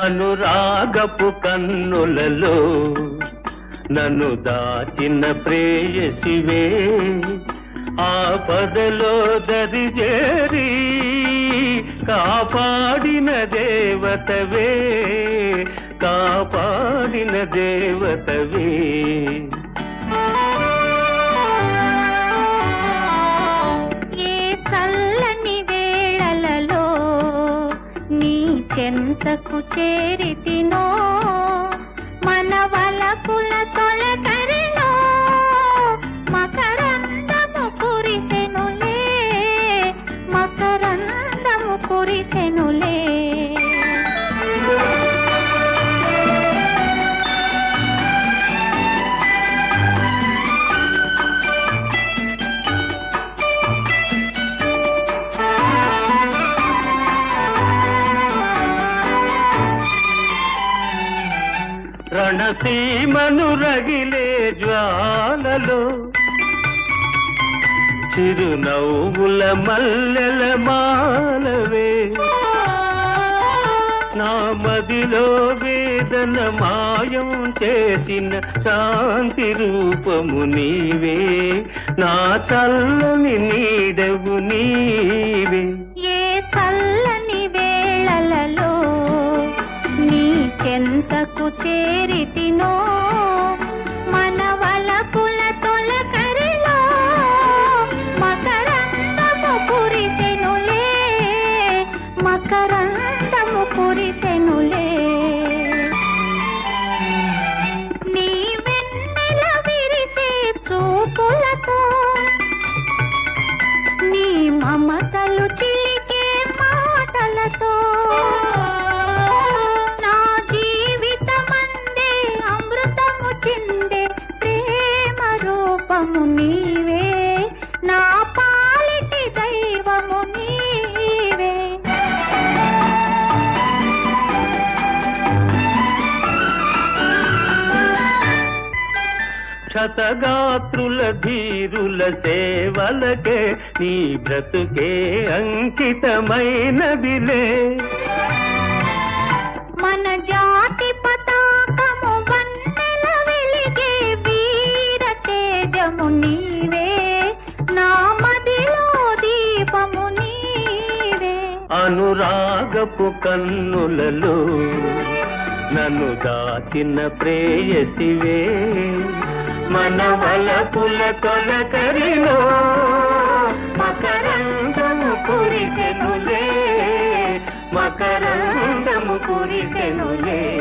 అనురాగపు కన్నులలో నన్ను దాచిన ప్రేయసివే. ఆపదలో దరిజేరి కాపాడిన దేవతవే కాపాడిన దేవతవే. చెంతకు చేరితినో మన వలపుల తొలకరిలో మకరందము కురిసెనులే మకరందము కురిసెనులే రణసీమను రగిలే జ్వాలలో. చిరునవ్వుల మల్లెల మాలవే. నా మదిలో వేదన మాయం చేసిన శాంతి రూపము నీవే. నా చల్లని నీడవు వద్దకు చేరితినో? మన వలపుల తొలకరిలో మకరందము కురిసెనులే మకరం రూపము నీవే నా పాలిటి దైవము నీవే. క్షతగాత్రుల ధీరుల సేవలకే నీ బ్రతుకే అంకితమైనదిలే. మన జాతి అనురాగపు కన్నులలో నన్ను దాచిన ప్రేయసివే. మన వలపుల తొలకరిలో మకరంగము కురికెనులే మకరంగము కురికెనులే.